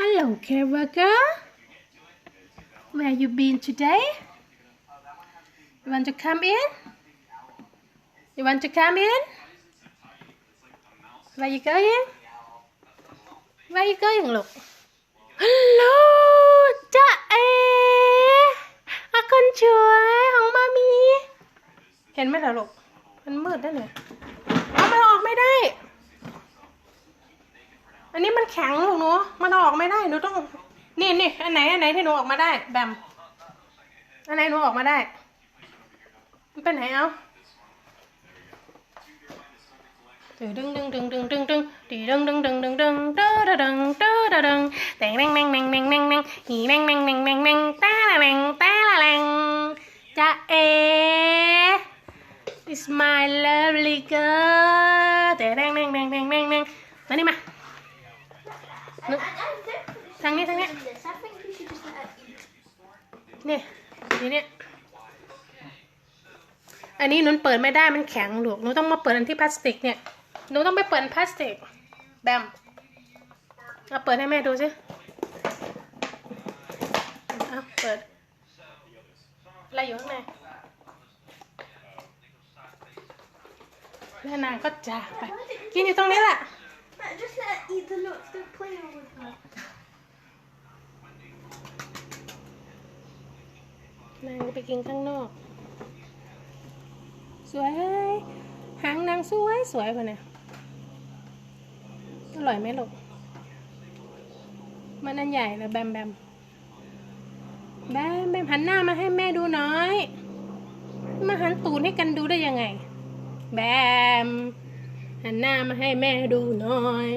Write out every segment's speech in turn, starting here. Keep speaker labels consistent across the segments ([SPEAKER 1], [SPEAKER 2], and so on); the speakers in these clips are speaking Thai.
[SPEAKER 1] Hello, Karaga. Where you been today? You want to come in? You want to come in? Where you going? Where you going, look? Hello, จ้าเออาคนช่วยของมามี เห็นไหมล่ะลูก มันมืดได้เลยเอามันออกไม่ได้ อันนี้มันแข็งลูกหนู มันออกไม่ได้หนูต้อง นี่นี่อันไหนอันไหนที่หนูออกมาได้ แบม อันไหนหนูออกมาได้ มันเป็นไหนเอาตึงดึงดึงดึงดึงดึงดึงตีดึงดึงดึงดึงดึงเด้อเด้อดึงเด้อเด้อดึงแตงแมงแมงแมงแมงแมงแมงหีแมงแมงแมงแมงแมงตาละแมงตาละแมงจะเอ It's my lovely girl แต่แมงแมงแมงแมงแมงแมงมานี่มา
[SPEAKER 2] I, I, I don't
[SPEAKER 1] ทางนี้ทางนี้เนี่ยทีเนี้ยอันนี้หนุนเปิดไม่ได้มันแข็งหลูกหนูต้องมาเปิดอันที่พลาสติกเนี่ยหนูต้องไปเปิดพลาสติกแบมเอาเปิดให้แม่ดูสิเอาเปิดอะไรอยู่ข้างในแม่นางก็จากไป กินอยู่ตรงนี้แหละ
[SPEAKER 2] Right, just let her eat the nuts. Don't play with her.
[SPEAKER 1] นางไปกินข้างนอกสวยหางนางสวยสวยกว่าเนี่ยอร่อยไหมลูก มันอันใหญ่เลยแบมแบม แบมแบมหันหน้ามาให้แม่ดูหน่อย มาหันตูดให้กันดูได้ยังไง แบม หันหน้ามาให้แม่ดูหน่อย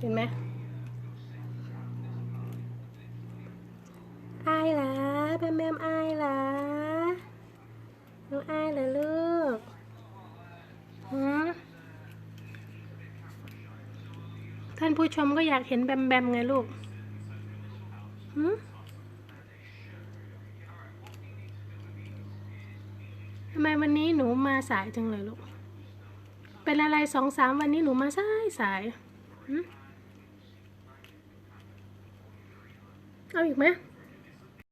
[SPEAKER 1] เห็นไหมอายเหรอแบมแบมอายเหรอน้องอายเหรอลูกหืมท่านผู้ชมก็อยากเห็นแบมแบมไงลูกหืมทำไมวันนี้หนูมาสายจังเลยลูก เป็นอะไรสองสามวันนี้หนูมาสายสายหืม เอาอีกไหม